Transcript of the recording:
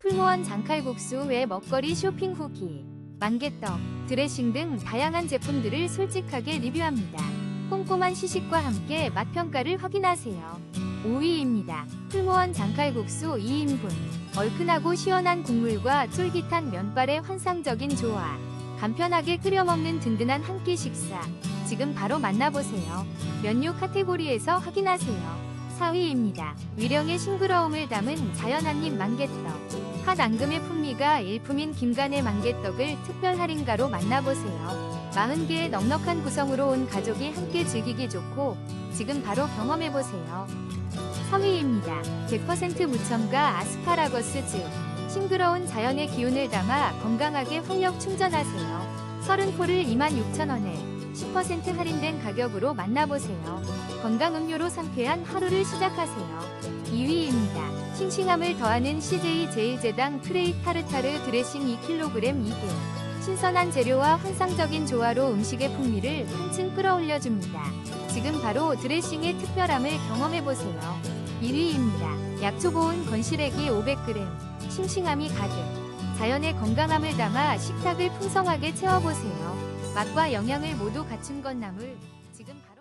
풀무원 장칼국수 외 먹거리 쇼핑 후기, 만개떡, 드레싱 등 다양한 제품들을 솔직하게 리뷰합니다. 꼼꼼한 시식과 함께 맛평가를 확인하세요. 5위입니다. 풀무원 장칼국수 2인분. 얼큰하고 시원한 국물과 쫄깃한 면발의 환상적인 조화. 간편하게 끓여 먹는 든든한 한 끼 식사. 지금 바로 만나보세요. 면류 카테고리에서 확인하세요. 4위입니다. 위령의 싱그러움을 담은 자연 한입 만개떡. 핫 앙금의 풍미가 일품인 김간의 만개떡을 특별 할인가로 만나보세요. 40개의 넉넉한 구성으로 온 가족이 함께 즐기기 좋고 지금 바로 경험해보세요. 3위입니다. 100% 무첨가 아스파라거스 즙. 싱그러운 자연의 기운을 담아 건강하게 활력 충전하세요. 30포를 26,000원에 10% 할인된 가격으로 만나보세요. 건강 음료로 상쾌한 하루를 시작하세요. 2위입니다. 싱싱함을 더하는 CJ 제일제당 트레이 타르타르 드레싱 2kg 2개. 신선한 재료와 환상적인 조화로 음식의 풍미를 한층 끌어올려줍니다. 지금 바로 드레싱의 특별함을 경험해보세요. 1위입니다. 약초 고운 건시래기 500g. 싱싱함이 가득. 자연의 건강함을 담아 식탁을 풍성하게 채워보세요. 맛과 영양을 모두 갖춘 건 나물. 지금 바로